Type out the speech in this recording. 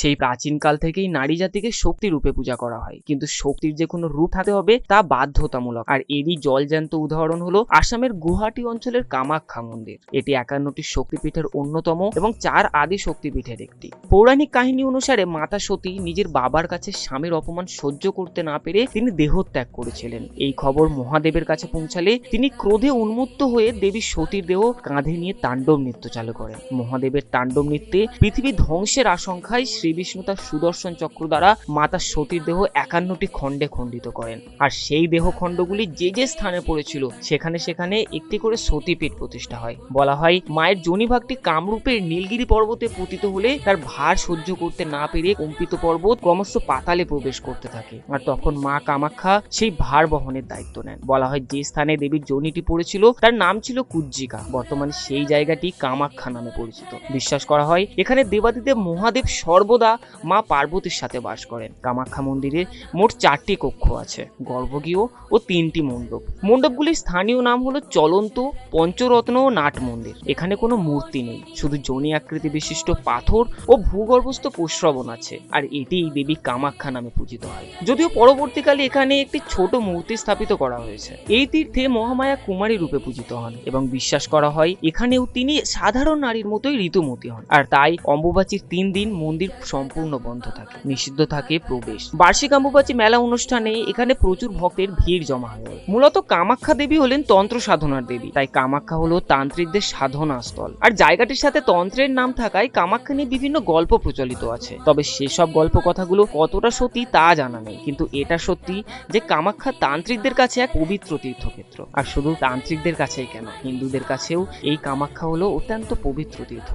সেই প্রাচীনকাল থেকেই নারী জাতিকে শক্তি রূপে পূজা করা হয়। কিন্তু শক্তির যে কোনো রূপ থাকতে হবে তা বাধ্যতামূলক। আর এরই জলজ্যান্ত উদাহরণ হলো আসামের গুয়াহাটি অঞ্চলের কামাখ্যা মন্দির। এটি একান্নটি শক্তিপীঠের অন্যতম এবং চার আদি শক্তিপীঠের একটি। পৌরাণিক কাহিনী অনুসারে মাতা সতী নিজের বাবার কাছে স্বামীর অপমান সহ্য করতে না পেরে তিনি দেহত্যাগ করেছিলেন। এই খবর মহাদেবের কাছে পৌঁছালে তিনি ক্রোধে উন্মুক্ত হয়ে দেবী সতীর দেহ কাঁধে নিয়ে তাণ্ডব নৃত্য চালু করেন। মহাদেবের তাণ্ডব নৃত্যে পৃথিবী ধ্বংসের আশঙ্কায় শ্রী বিষ্ণু তার সুদর্শন চক্র দ্বারা মাতা সতীর দেহ একান্নটি খণ্ডে খণ্ডিত করেন। আর সেই দেহ খণ্ডগুলি যে যে স্থানে পড়েছিল, সেখানে সেখানে একটি করে সতীপীঠ প্রতিষ্ঠা হয়। বলা হয়, মায়ের জনিভাগটি কামরূপের নীলগিরি পর্বতে পতিত হলে তার ভার সহ্য করতে না পেরে কম্পিত পর্বত ক্রমশ পাতালে প্রবেশ করতে থাকে। আর তখন মা কামাখ্যা সেই ভার বহনের দায়িত্ব নেন। বলা হয়, যে স্থানে দেবীর জনিটি পড়েছিল, তার নাম ছিল কুজ্জিকা। বর্তমানে সেই জায়গাটি কামাখ্যা নামে পরিচিত। বিশ্বাস করা হয়, এখানে দেবাদিদেব মহাদেব সর্বদা মা পার্বতীর সাথে বাস করেন। কামাখ্যা মন্দিরে মোট চারটি কক্ষ আছে, গর্ভগৃহ ও তিনটি মণ্ডপ। মণ্ডপগুলির স্থানীয় নাম হলো চলন্ত, পঞ্চরত্ন ও নাট মন্দির। এখানে কোনো মূর্তি নেই, শুধু জনি আকৃতি বিশিষ্ট পাথর ও ভূগর্ভস্থ প্রশ্রবণ আছে, আর এটি দেবী কামাখ্যা নামে পূজিত হয়। যদিও পরবর্তীকালে এখানে একটি ছোট মূর্তি স্থাপিত করা হয়েছে। এই তীর্থে মহামায়া কুমারী রূপে পূজিত হন এবং বিশ্বাস করা হয়, এখানেও তিনি সাধারণ নারীর মতোই ঋতুমতী হন। আর তাই অম্বুবাচীর তিন দিন মন্দির সম্পূর্ণ বন্ধ থাকে, নিষিদ্ধ থাকে প্রবেশ। বার্ষিক অম্বুবাচী মেলা অনুষ্ঠানে এখানে প্রচুর ভক্তের ভিড় জমা হয়। মূলত কামাখ্যা দেবী হলেন তন্ত্র সাধনার দেবী। তাই কামাখ্যা হলো তান্ত্রিকদের সাধনা স্থল আর জায়গাটির সাথে তন্ত্রের নাম থাকায় কামাখ্যা নিয়ে বিভিন্ন গল্প প্রচলিত আছে। তবে সেসব গল্প কথাগুলো কতটা সত্যি তা জানা নেই। কিন্তু এটা সত্যি যে কামাখ্যা তান্ত্রিকদের কাছে এক পবিত্র তীর্থক্ষেত্র। আর শুধু তান্ত্রিকদের কাছেই কেন, হিন্দুদের কাছেও এই কামাখ্যা হলো অত্যন্ত পবিত্র তীর্থ